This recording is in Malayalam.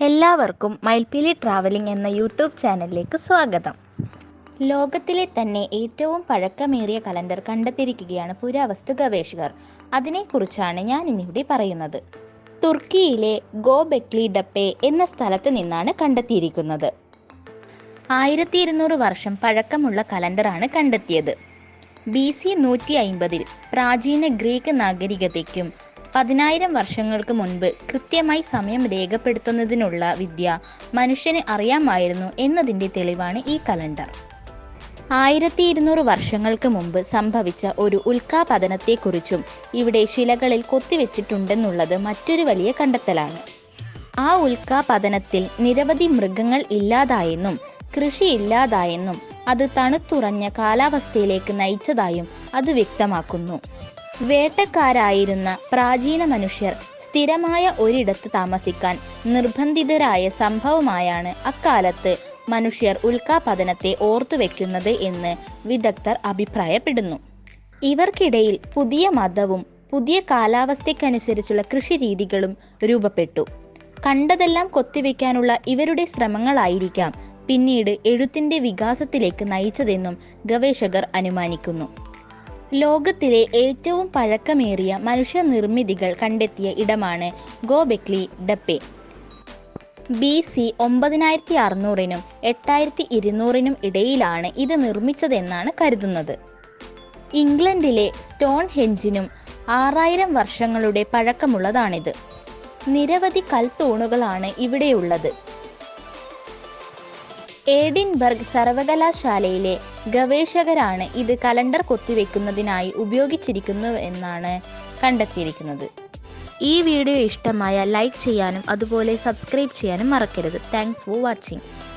എല്ലാവർക്കും മയിൽപ്പീലി ട്രാവലിംഗ് എന്ന യൂട്യൂബ് ചാനലിലേക്ക് സ്വാഗതം. ലോകത്തിലെ തന്നെ ഏറ്റവും പഴക്കമേറിയ കലണ്ടർ കണ്ടെത്തിയിരിക്കുകയാണ് പുരാവസ്തു ഗവേഷകർ. അതിനെക്കുറിച്ചാണ് ഞാൻ ഇന്നിവിടെ പറയുന്നത്. തുർക്കിയിലെ ഗോബെക്ലി ഡപ്പെ എന്ന സ്ഥലത്ത് നിന്നാണ് കണ്ടെത്തിയിരിക്കുന്നത്. ആയിരത്തി ഇരുന്നൂറ് വർഷം പഴക്കമുള്ള കലണ്ടറാണ് കണ്ടെത്തിയത്. ബി സി നൂറ്റി അയിമ്പതിൽ പ്രാചീന ഗ്രീക്ക് നാഗരികതയ്ക്കും പതിനായിരം വർഷങ്ങൾക്ക് മുൻപ് കൃത്യമായി സമയം രേഖപ്പെടുത്തുന്നതിനുള്ള വിദ്യ മനുഷ്യന് അറിയാമായിരുന്നു എന്നതിന്റെ തെളിവാണ് ഈ കലണ്ടർ. ആയിരത്തി ഇരുന്നൂറ് വർഷങ്ങൾക്ക് മുമ്പ് സംഭവിച്ച ഒരു ഉൽക്കാപതനത്തെക്കുറിച്ചും ഇവിടെ ശിലകളിൽ കൊത്തിവെച്ചിട്ടുണ്ടെന്നുള്ളത് മറ്റൊരു വലിയ കണ്ടെത്തലാണ്. ആ ഉൽക്കാപതനത്തിൽ നിരവധി മൃഗങ്ങൾ ഇല്ലാതായെന്നും കൃഷി ഇല്ലാതായെന്നും അത് തണുത്തുറഞ്ഞ കാലാവസ്ഥയിലേക്ക് നയിച്ചതായും അത് വ്യക്തമാക്കുന്നു. വേട്ടക്കാരായിരുന്ന പ്രാചീന മനുഷ്യർ സ്ഥിരമായ ഒരിടത്ത് താമസിക്കാൻ നിർബന്ധിതരായ സംഭവമായാണ് അക്കാലത്ത് മനുഷ്യർ ഉൽക്കാപതനത്തെ ഓർത്തുവെക്കുന്നത് എന്ന് വിദഗ്ധർ അഭിപ്രായപ്പെടുന്നു. ഇവർക്കിടയിൽ പുതിയ മതവും പുതിയ കാലാവസ്ഥയ്ക്കനുസരിച്ചുള്ള കൃഷിരീതികളും രൂപപ്പെട്ടു. കണ്ടതെല്ലാം കൊത്തിവെക്കാനുള്ള ഇവരുടെ ശ്രമങ്ങളായിരിക്കാം പിന്നീട് എഴുത്തിന്റെ വികാസത്തിലേക്ക് നയിച്ചതെന്നും ഗവേഷകർ അനുമാനിക്കുന്നു. ലോകത്തിലെ ഏറ്റവും പഴക്കമേറിയ മനുഷ്യനിർമ്മിതികൾ കണ്ടെത്തിയ ഇടമാണ് ഗോബെക്ലി ഡപ്പെ. ബി സി ഒമ്പതിനായിരത്തി അറുന്നൂറിനും എട്ടായിരത്തി ഇരുന്നൂറിനും ഇടയിലാണ് ഇത് നിർമ്മിച്ചതെന്നാണ് കരുതുന്നത്. ഇംഗ്ലണ്ടിലെ സ്റ്റോൺ ഹെഞ്ചിനും ആറായിരം വർഷങ്ങളുടെ പഴക്കമുള്ളതാണിത്. നിരവധി കൽത്തൂണുകളാണ് ഇവിടെയുള്ളത്. ഏഡിൻബർഗ് സർവകലാശാലയിലെ ഗവേഷകരാണ് ഇത് കലണ്ടർ കൊത്തിവെക്കുന്നതിനായി ഉപയോഗിച്ചിരിക്കുന്നു എന്നാണ് കണ്ടെത്തിയിരിക്കുന്നത്. ഈ വീഡിയോ ഇഷ്ടമായ ലൈക്ക് ചെയ്യാനും അതുപോലെ സബ്സ്ക്രൈബ് ചെയ്യാനും മറക്കരുത്. Thanks for watching.